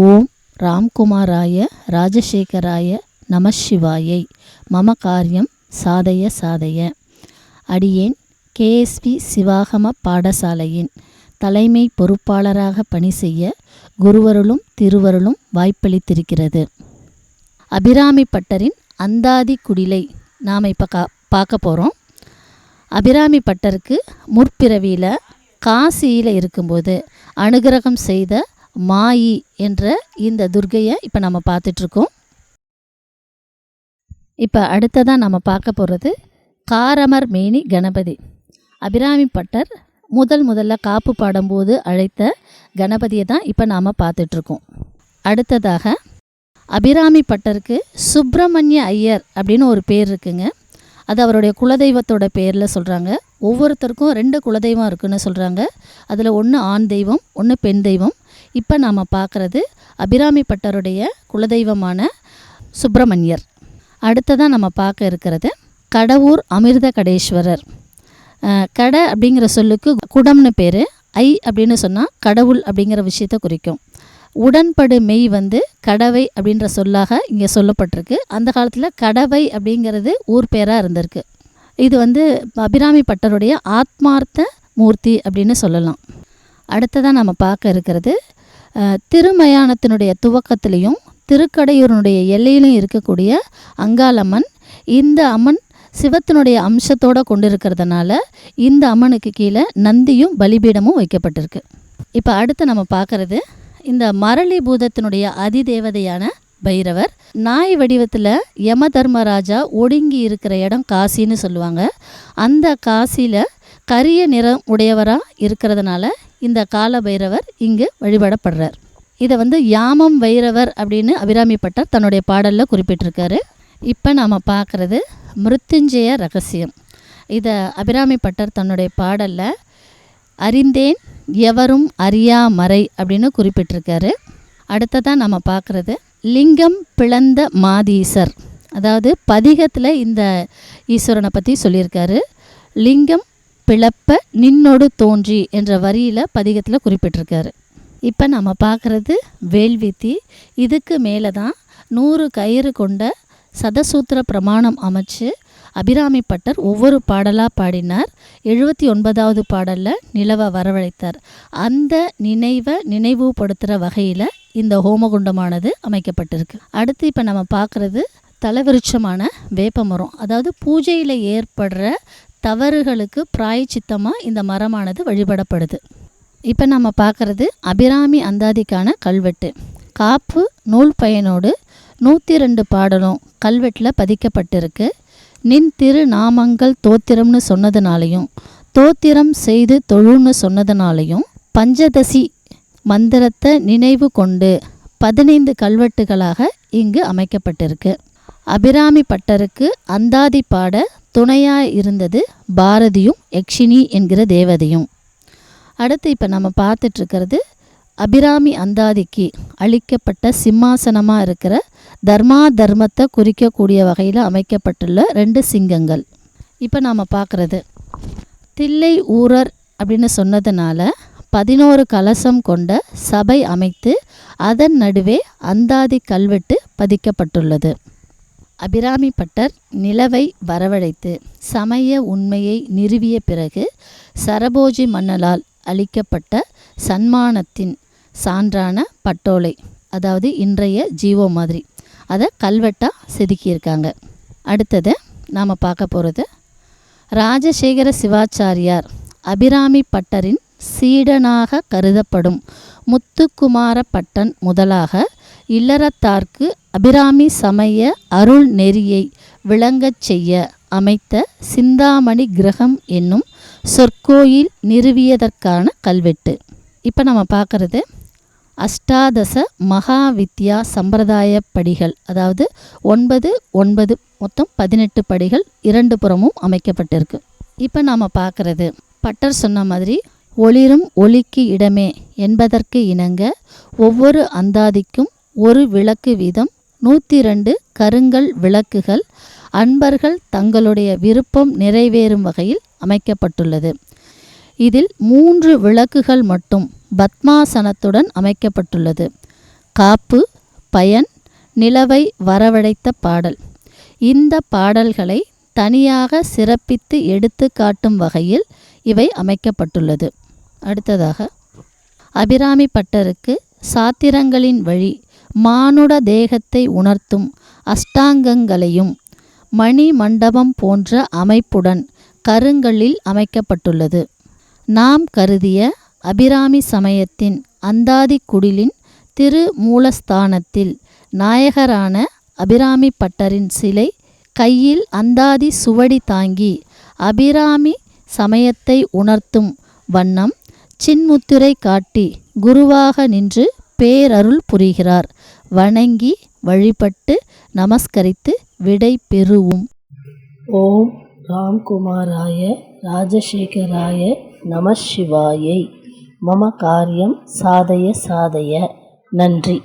ஓம் ராம்குமாராய ராஜசேகராய நமசிவாயை. மம காரியம் சாதய சாதய. அடியேன் கேஎஸ்பி சிவாகம பாடசாலையின் தலைமை பொறுப்பாளராக பணி செய்ய குருவருளும் திருவருளும் வாய்ப்பளித்திருக்கிறது. அபிராமி பட்டரின் அந்தாதி குடிலை நாம் இப்போ கா பார்க்க போகிறோம் அபிராமி பட்டருக்கு முற்பிறவியில் காசியில் இருக்கும்போது அனுகிரகம் செய்த மாயி என்ற இந்த துர்கையை இப்போ நம்ம பார்த்துட்ருக்கோம். இப்போ அடுத்ததாக நம்ம பார்க்க போகிறது காரமர் மேனி கணபதி. அபிராமி பட்டர் முதல் முதல்ல காப்பு பாடும்போது அழைத்த கணபதியை தான் இப்போ நாம் பார்த்துட்ருக்கோம். அடுத்ததாக அபிராமி பட்டருக்கு சுப்பிரமணிய ஐயர் அப்படின்னு ஒரு பேர் இருக்குங்க. அது அவருடைய குலதெய்வத்தோட பேரில் சொல்கிறாங்க ஒவ்வொருத்தருக்கும் ரெண்டு குலதெய்வம் இருக்குன்னு சொல்கிறாங்க அதில் ஒன்று ஆண் தெய்வம் ஒன்று பெண் தெய்வம். இப்போ நாம் பார்க்குறது அபிராமி பட்டருடைய குலதெய்வமான சுப்பிரமணியர். அடுத்ததாக நம்ம பார்க்க இருக்கிறது கடவுர் அமிர்த கடேஸ்வரர் கடை கட அப்படிங்கிற சொல்லுக்கு குடம்னு பேர். ஐ அப்படின்னு சொன்னால் கடவுள் அப்படிங்கிற விஷயத்தை குறிக்கும். உடன்படு மெய் வந்து கடவை அப்படின்ற சொல்லாக இங்கே சொல்லப்பட்டிருக்கு. அந்த காலத்தில் கடவை அப்படிங்கிறது ஊர் பேராக இருந்திருக்கு. இது வந்து அபிராமி பட்டருடைய ஆத்மார்த்த மூர்த்தி அப்படின்னு சொல்லலாம். அடுத்ததாக நம்ம பார்க்க இருக்கிறது திருமயானத்தினுடைய துவக்கத்திலையும் திருக்கடையூரனுடைய எல்லையிலும் இருக்கக்கூடிய அங்காளம்மன் இந்த அம்மன் சிவத்தினுடைய அம்சத்தோடு கொண்டு இருக்கிறதுனால இந்த அம்மனுக்கு கீழே நந்தியும் பலிபீடமும் வைக்கப்பட்டிருக்கு. இப்போ அடுத்து நம்ம பார்க்குறது இந்த மரளி பூதத்தினுடைய அதிதேவதையான பைரவர். நாய் வடிவத்தில் யம தர்மராஜா ஒடுங்கி இருக்கிற இடம் காசின்னு சொல்லுவாங்க. அந்த காசியில் கரிய நிறம் உடையவராக இருக்கிறதுனால இந்த கால பைரவர் இங்கு வழிபடப்படுறார். இதை வந்து யாமம் வைரவர் அப்படின்னு அபிராமி பட்டர் தன்னுடைய பாடலில் குறிப்பிட்டிருக்காரு. இப்போ நாம் பார்க்குறது மிருத்துஞ்சய ரகசியம். இதை அபிராமி பட்டர் தன்னுடைய பாடலில் அறிந்தேன் எவரும் அறியா மறை அப்படின்னு குறிப்பிட்டிருக்காரு. அடுத்ததாக நம்ம பார்க்குறது லிங்கம் பிளந்த மாதீசர். அதாவது பதிகத்தில் இந்த ஈஸ்வரனை பற்றி சொல்லியிருக்காரு. லிங்கம் பிளப்ப நின்னோடு தோன்றி என்ற வரியில் பதிகத்தில் குறிப்பிட்டிருக்காரு. இப்போ நம்ம பார்க்குறது வேள்வித்தி. இதுக்கு மேலே தான் நூறு கயிறு கொண்ட சதசூத்திர பிரமாணம் அமைச்சு அபிராமி பட்டர் ஒவ்வொரு பாடலாக பாடினார். எழுபத்தி ஒன்பதாவது பாடலில் நிலவை வரவழைத்தார். அந்த நினைவை நினைவுபடுத்துகிற வகையில் இந்த ஹோமகுண்டமானது அமைக்கப்பட்டிருக்கு. அடுத்து இப்போ நம்ம பார்க்குறது தலைவிருட்சமான வேப்பமரம் அதாவது பூஜையில் ஏற்படுற தவறுகளுக்கு பிராயச்சித்தமாக இந்த மரமானது வழிபடப்படுது. இப்போ நம்ம பார்க்குறது அபிராமி அந்தாதிக்கான கல்வெட்டு. காப்பு நூல் பயனோடு நூற்றி ரெண்டு பாடலும் கல்வெட்டில் பதிக்கப்பட்டிருக்கு. நின் திரு நாமங்கள் தோத்திரம்னு சொன்னதுனாலையும் தோத்திரம் செய்து தொழுன்னு சொன்னதுனாலையும் பஞ்சதசி மந்திரத்தை நினைவு கொண்டு பதினைந்து கல்வெட்டுகளாக இங்கு அமைக்கப்பட்டிருக்கு. அபிராமி பட்டருக்கு அந்தாதி பாட துணையாக இருந்தது பாரதியும் யக்ஷினி என்கிற தேவதையும். அடுத்து இப்போ நம்ம பார்த்துட்ருக்கிறது அபிராமி அந்தாதிக்கு அளிக்கப்பட்ட சிம்மாசனமாக இருக்கிற தர்மா தர்மத்தை குறிக்கக்கூடிய வகையில் அமைக்கப்பட்டுள்ள ரெண்டு சிங்கங்கள். இப்போ நாம் பார்க்குறது தில்லை ஊரர் அப்படின்னு சொன்னதுனால பதினோரு கலசம் கொண்ட சபை அமைத்து அதன் நடுவே அந்தாதி கல்வெட்டு பதிக்கப்பட்டுள்ளது. அபிராமி பட்டர் நிலவை வரவழைத்து சமய உண்மையை நிறுவிய பிறகு சரபோஜி மன்னலால் அளிக்கப்பட்ட சன்மானத்தின் சான்றான பட்டோலை அதாவது இன்றைய ஜீவோ மாதிரி அதை கல்வெட்டாக செதுக்கியிருக்காங்க. அடுத்தது நாம் பார்க்க போகிறது ராஜசேகர சிவாச்சாரியார் அபிராமி பட்டரின் சீடனாக கருதப்படும் முத்துக்குமார பட்டன் முதலாக இல்லறத்தார்க்கு அபிராமி சமய அருள் நெறியை விளங்கச் செய்ய அமைத்த சிந்தாமணி கிரகம் என்னும் சொற்கோயில் நிறுவியதற்கான கல்வெட்டு. இப்போ நம்ம பார்க்குறது அஷ்டாதச மகா வித்யா சம்பிரதாய படிகள். அதாவது ஒன்பது ஒன்பது மொத்தம் பதினெட்டு படிகள் இரண்டு புறமும் அமைக்கப்பட்டிருக்கு. இப்போ நாம் பார்க்குறது பட்டர் சொன்ன மாதிரி ஒளிரும் ஒளிக்கு இடமே என்பதற்கு இணங்க ஒவ்வொரு அந்தாதிக்கும் ஒரு விளக்கு வீதம் நூற்றி ரெண்டு கருங்கல் விளக்குகள் அன்பர்கள் தங்களுடைய விருப்பம் நிறைவேறும் வகையில் அமைக்கப்பட்டுள்ளது. இதில் மூன்று விளக்குகள் மட்டும் பத்மாசனத்துடன் அமைக்கப்பட்டுள்ளது. காப்பு பயன் நிலவை வரவழைத்த பாடல். இந்த பாடல்களை தனியாக சிறப்பித்து எடுத்து காட்டும் வகையில் இவை அமைக்கப்பட்டுள்ளது. அடுத்ததாக அபிராமி பட்டருக்கு சாத்திரங்களின் வழி மானுட தேகத்தை உணர்த்தும் அஷ்டாங்கங்களையும் மணி மண்டபம் போன்ற அமைப்புடன் கருங்கல்லில் அமைக்கப்பட்டுள்ளது. நாம் கருதிய அபிராமி சமயத்தின் அந்தாதி குடிலின் திரு மூலஸ்தானத்தில் நாயகரான அபிராமி பட்டரின் சிலை கையில் அந்தாதி சுவடி தாங்கி அபிராமி சமயத்தை உணர்த்தும் வண்ணம் சின்முத்திரை காட்டி குருவாக நின்று பேரருள் புரிகிறார். வணங்கி வழிபட்டு நமஸ்கரித்து விடை பெறுவோம். ஓம் ராம்குமாராய ராஜசேகராய நம சிவாயை. மம காரியம் சாதய சாதய. நன்றி.